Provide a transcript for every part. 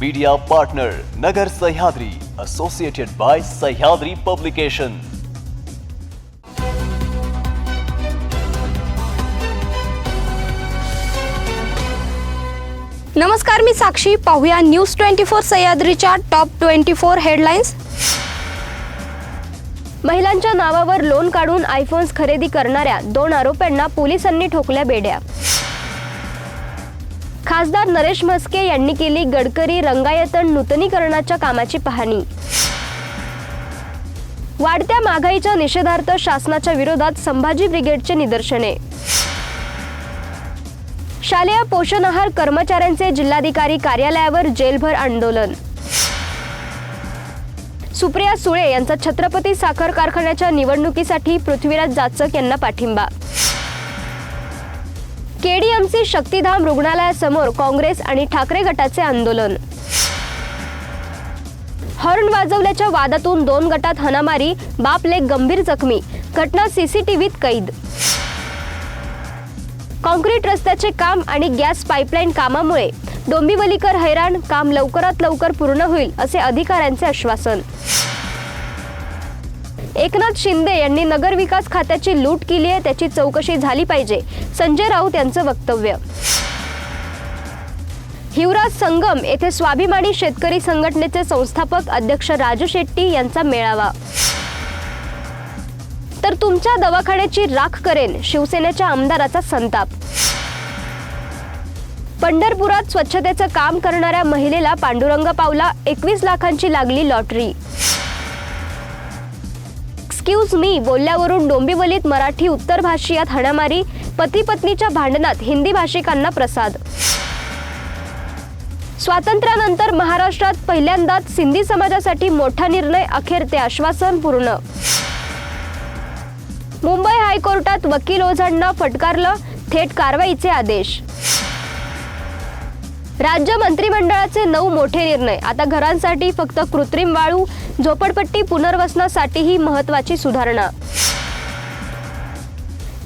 Media partner Nagar Sahyadri associated by Sahyadri publication नमस्कार मी साक्षी. पाहूया न्यूज ट्वेंटी फोर सह्याद्रीच्या टॉप ट्वेंटी फोर हेडलाईन्स महिलांच्या नावावर लोन काढून आयफोन्स खरेदी करणाऱ्या दोन आरोप्यांना पोलिसांनी ठोकल्या बेड्या. खासदार नरेश म्हस्के यांनी केली गडकरी रंगायतन नूतनीकरणाच्या कामाची पाहणी. वाढत्या महागाईच्या निषेधार्थ शासनाच्या विरोधात संभाजी ब्रिगेडचे निदर्शने. शालेय पोषण आहार कर्मचाऱ्यांचे जिल्हाधिकारी कार्यालयावर जेलभर आंदोलन. सुप्रिया सुळे यांचा छत्रपती साखर कारखान्याच्या निवडणुकीसाठी पृथ्वीराज जाचक यांना पाठिंबा. केडीएमसी शक्तिधाम रुग्णालयासमोर काँग्रेस आणि ठाकरे गटाचे आंदोलन. हॉर्न वाजवल्याच्या वादातून दोन गटात हनामारी बापले गंभीर जखमी घटना सीसीटीव्हीत कैद. कॉन्क्रीट रस्त्याचे काम आणि गॅस पाईपलाईन कामामुळे डोंबिवलीकर हैराण काम लवकरात लवकर पूर्ण होईल असे अधिकाऱ्यांचे आश्वासन. एकनाथ शिंदे यांनी नगरविकास खात्याची लूट केली आहे त्याची चौकशी झाली पाहिजे. संजय राऊत यांचं वक्तव्य. हिवराज संगम येथे स्वाभिमानी शेतकरी संघटनेचे संस्थापक अध्यक्ष राजू शेट्टी यांचा मेळावा. तर तुमच्या दवाखान्याची राख करेन शिवसेनेच्या आमदाराचा संताप. पंढरपुरात स्वच्छतेचं काम करणाऱ्या महिलेला पांडुरंग पावला एकवीस लाखांची लागली लॉटरी. एक्सक्यूज मी बोलल्यावरून डोंबिवलीत मराठी उत्तर भाषियात हाणामारी पती पत्नीच्या भांडणात हिंदी भाषिकांना प्रसाद. स्वातंत्र्यानंतर महाराष्ट्रात पहिल्यांदाच सिंधी समाजासाठी मोठा निर्णय अखेर ते आश्वासन पूर्ण. मुंबई हायकोर्टात वकील ओझांना फटकारलं थेट कारवाईचे आदेश. राज्य मंत्रिमंडळाचे नऊ मोठे निर्णय. आता घरांसाठी फक्त कृत्रिम वाळू झोपडपट्टी पुनर्वसनासाठीही महत्वाची सुधारणा.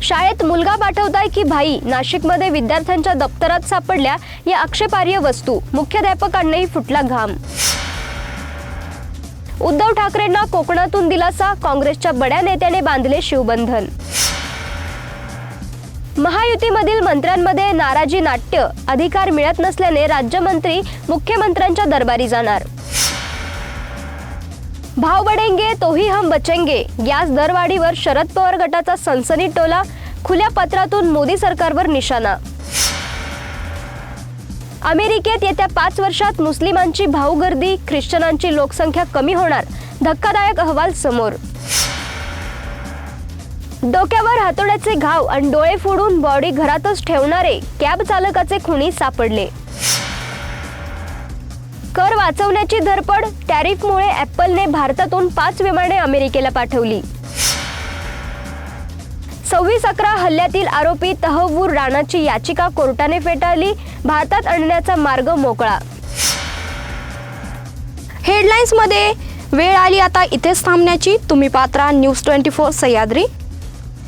शाळेत मुलगा पाठवताय की भाई? नाशिकमध्ये विद्यार्थ्यांच्या दप्तरात सापडल्या या आक्षेपार्ह वस्तू. मुख्याध्यापकांनाही फुटला घाम. उद्धव ठाकरेंना कोकणातून दिलासा काँग्रेसच्या बड्या नेत्याने बांधले शिवबंधन. महायुतीमधील मंत्र्यांमध्ये नाराजी नाट्य अधिकार मिळत नसल्याने राज्यमंत्री मुख्यमंत्र्यांच्या दरबारी जाणार. भाव बडेंगे तोही हम बचेंगे गॅस दरवाढीवर शरद पवार गटाचा सनसनी टोला खुल्या पत्रातून मोदी सरकारवर निशाणा. अमेरिकेत येत्या पाच वर्षात मुस्लिमांची भाऊगर्दी ख्रिश्चनांची लोकसंख्या कमी होणार धक्कादायक अहवाल समोर. डोक्यावर हातोड्याचे घाव आणि डोळे फोडून बॉडी घरातच ठेवणारे कॅब चालकाचे खुनी सापडले. कर वाचवण्याची धरपड टॅरिफमुळे ॲपलने भारतातून पाच विमाने अमेरिकेला पाठवली. सव्वीस अकरा हल्ल्यातील आरोपी तहवूर राणाची याचिका कोर्टाने फेटाळली भारतात आणण्याचा मार्ग मोकळा. हेडलाईन्समध्ये वेळ आली आता इथेच थांबण्याची. तुम्ही Patra news twenty four Sahyadri.